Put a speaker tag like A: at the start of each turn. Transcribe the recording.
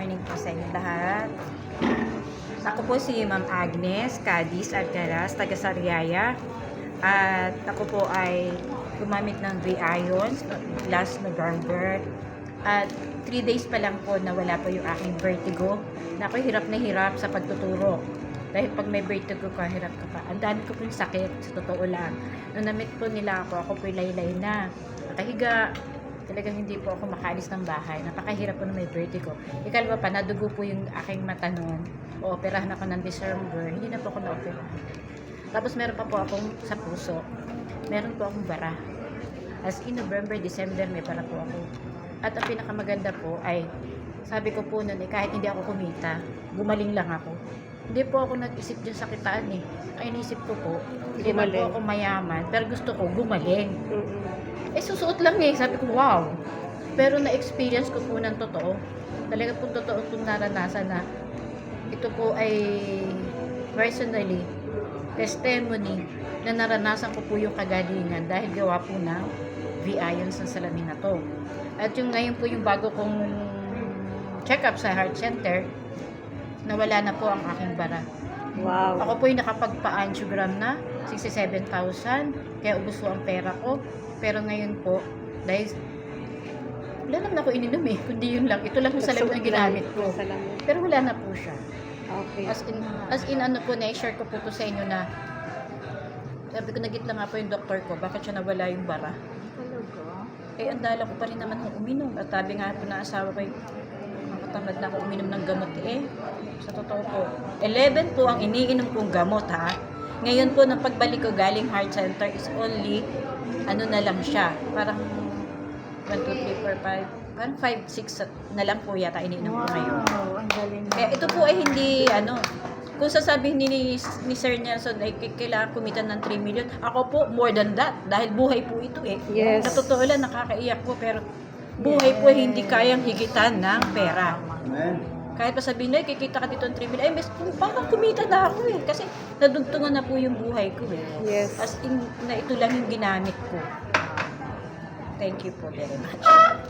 A: Morning po sa inyo lahat. Ako po si Ma'am Agnes Cadiz Alcaraz, taga Sariaya. At ako po ay gumamit ng V-Ions last November. At 3 days pa lang po nawala po yung aking vertigo. Na ako hirap na hirap sa pagtuturo. Dahil pag may vertigo ka, hirap ka pa. Ang dami ko pong sakit, sa totoo lang. Nung na-meet po nila ako, ako po laylay na. Nakahiga, talagang hindi po ako makaalis ng bahay. Napakahirap po na may vertigo. Ikalwa pa, nadugo po yung aking mata noon. Ooperahan ako ng December. Hindi na po ako na-operahan. Tapos meron pa po akong sa puso. Meron po akong bara. As in November, December, may bara po ako. At ang pinakamaganda po ay, sabi ko po noon, eh, kahit hindi ako kumita, gumaling lang ako. Hindi po ako nag-isip dyan sa kitaan eh. Ang inisip ko po, hindi po ako mayaman, pero gusto ko gumaling.
B: Mm-mm.
A: Eh, susuot lang eh. Sabi ko, wow. Pero na-experience ko po ng totoo. Talaga po totoo itong naranasan na ito po ay personally testimony na naranasan ko po yung kagalingan dahil gawa po ng V-Ions ng salamin na to. At yung ngayon po yung bago kong check-up sa heart center, nawala na po ang aking bara.
B: Wow.
A: Ako po yung nakapagpa-angiogram na, 67,000, kaya ubos po ang pera ko. Pero ngayon po, dahil wala naman ako ininom eh, kundi yun lang. Ito lang yung salamin na ginamit ko. Pero wala na po siya.
B: Okay.
A: As in, as in ano po, na-share ko po to sa inyo na sabi ko, nagit lang nga po yung doktor ko, bakit siya nawala yung bara? Eh, ang dala ko pa rin naman kung uminom. At sabi nga po na asawa ko, nakatamad na ako uminom ng gamot eh. Sa totoo po. 11 po ang iniinom kong gamot ha. Ngayon po, nang pagbalik ko galing heart center is only, ano na lang siya, parang 1, 2, 3, 4, 5, parang 5, 6 na lang po yata iniinom ko ngayon.
C: Wow, ang galing.
A: Kaya ito po ay hindi, ano, kung sasabihin ni, ni Sir Nelson ay kailangan kumita ng 3 million, ako po more than that dahil buhay po ito eh.
B: Yes.
A: Sa totoo lang, nakakaiyak po pero buhay po ay hindi kayang higitan ng pera. Kahit pa sabihin na, kikita ka dito ng 3 million, ay, mas, parang kumita na ako eh. Kasi nadugtungan na po yung buhay ko eh.
B: Yes.
A: As in, na ito lang yung ginamit ko. Thank you po very much.